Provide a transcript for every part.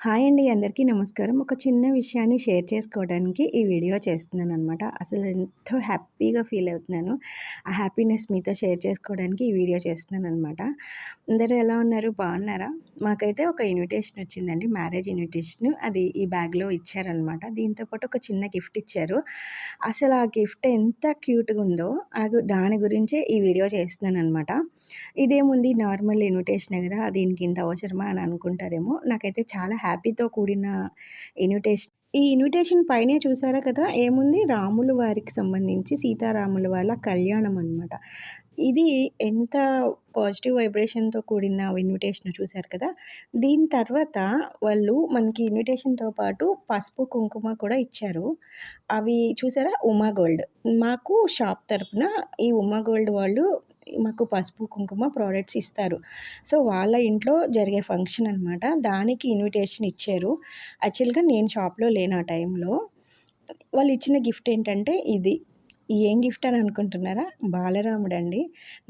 Hi అండి అందరికీ నమస్కారం. ఒక చిన్న విషయాన్ని షేర్ చేసుకోవడానికి ఈ వీడియో చేస్తున్నాను అనమాట అసలు ఎంతో హ్యాపీగా ఫీల్ అవుతున్నాను. ఆ హ్యాపీనెస్ మీతో షేర్ చేసుకోవడానికి ఈ వీడియో చేస్తున్నాను అనమాట అందరూ ఎలా ఉన్నారు? బాగున్నారా? మాకైతే ఒక ఇన్విటేషన్ వచ్చిందండి. Marriage invitation. అది ఈ బ్యాగ్లో ఇచ్చారనమాట దీంతోపాటు ఒక చిన్న గిఫ్ట్ ఇచ్చారు. అసలు ఆ గిఫ్ట్ ఎంత క్యూట్గా ఉందో దాని గురించే ఈ వీడియో చేస్తున్నాను అనమాట ఇదేముంది నార్మల్ ఇన్విటేషనే కదా దీనికి ఇంత అవసరమా అని అనుకుంటారేమో. నాకైతే చాలా హ్యాపీతో కూడిన ఇన్విటేషన్. ఈ ఇన్విటేషన్ పైనే చూసారా కదా ఏముంది? రాములు వారికి సంబంధించి సీతారాముల వాళ్ళ కళ్యాణం అనమాట ఇది ఎంత పాజిటివ్ వైబ్రేషన్తో కూడిన ఇన్విటేషన్ చూశారు కదా. దీని తర్వాత వాళ్ళు మనకి ఇన్విటేషన్తో పాటు పసుపు కుంకుమ కూడా ఇచ్చారు. అవి చూసారా? ఉమా గోల్డ్. మాకు షాప్ తరపున ఈ ఉమా గోల్డ్ వాళ్ళు మాకు పసుపు కుంకుమ ప్రోడక్ట్స్ ఇస్తారు. సో వాళ్ళ ఇంట్లో జరిగే ఫంక్షన్ అనమాట దానికి ఇన్విటేషన్ ఇచ్చారు. యాక్చువల్గా నేను షాప్లో లేను ఆ టైంలో వాళ్ళు ఇచ్చిన గిఫ్ట్ ఏంటంటే ఇది. ఏం గిఫ్ట్ అని అనుకుంటున్నారా? బాలరాముడు అండి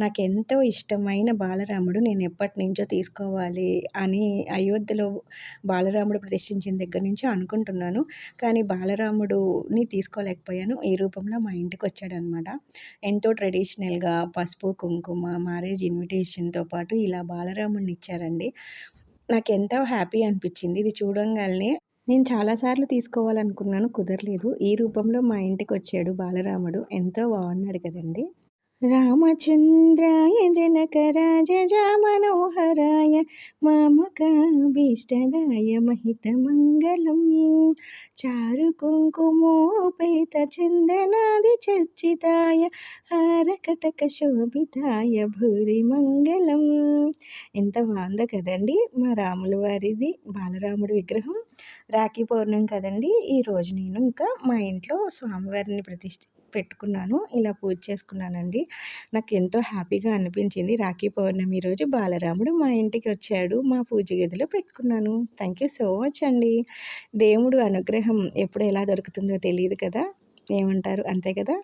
నాకు ఎంతో ఇష్టమైన బాలరాముడు నేను ఎప్పటి నుంచో తీసుకోవాలి అని అయోధ్యలో బాలరాముడు ప్రదర్శించిన దగ్గర నుంచి అనుకుంటున్నాను. కానీ బాలరాముడుని తీసుకోలేకపోయాను. ఈ రూపంలో మా ఇంటికి వచ్చాడనమాట. ఎంతో ట్రెడిషనల్గా పసుపు కుంకుమ మ్యారేజ్ ఇన్విటేషన్తో పాటు ఇలా బాలరాముడిని ఇచ్చారండి. నాకు ఎంతో హ్యాపీ అనిపించింది. ఇది చూడంగానే నేను చాలాసార్లు తీసుకోవాలనుకున్నాను కుదరలేదు. ఈ రూపంలో మా ఇంటికి వచ్చాడు బాలరాముడు. ఎంతో బాగున్నాడు కదండి. రామచంద్రాయ జనకరాజ మనోహరాయ మామకాభీష్టదాయ మహితమంగళం. చారు కుంకుమోపేత చందనాది చర్చితాయ హారకటక శోభితాయ భూరి మంగళం. ఎంత బాగుందో కదండి మా రాముల వారిది బాలరాముడి విగ్రహం. రాఖీ పౌర్ణం కదండి! ఈరోజు నేను ఇంకా మా ఇంట్లో స్వామివారిని ప్రతిష్ఠ పెట్టుకున్నాను. ఇలా పూజ చేసుకున్నానండి. నాకు ఎంతో హ్యాపీగా అనిపించింది రాఖీ పౌర్ణమి రోజు. బాలరాముడు మా ఇంటికి వచ్చాడు. మా పూజ గదిలో పెట్టుకున్నాను. థ్యాంక్ యూ సో మచ్ అండి. దేవుడు అనుగ్రహం ఎప్పుడు ఎలా దొరుకుతుందో తెలియదు కదా! ఏమంటారు? అంతే కదా!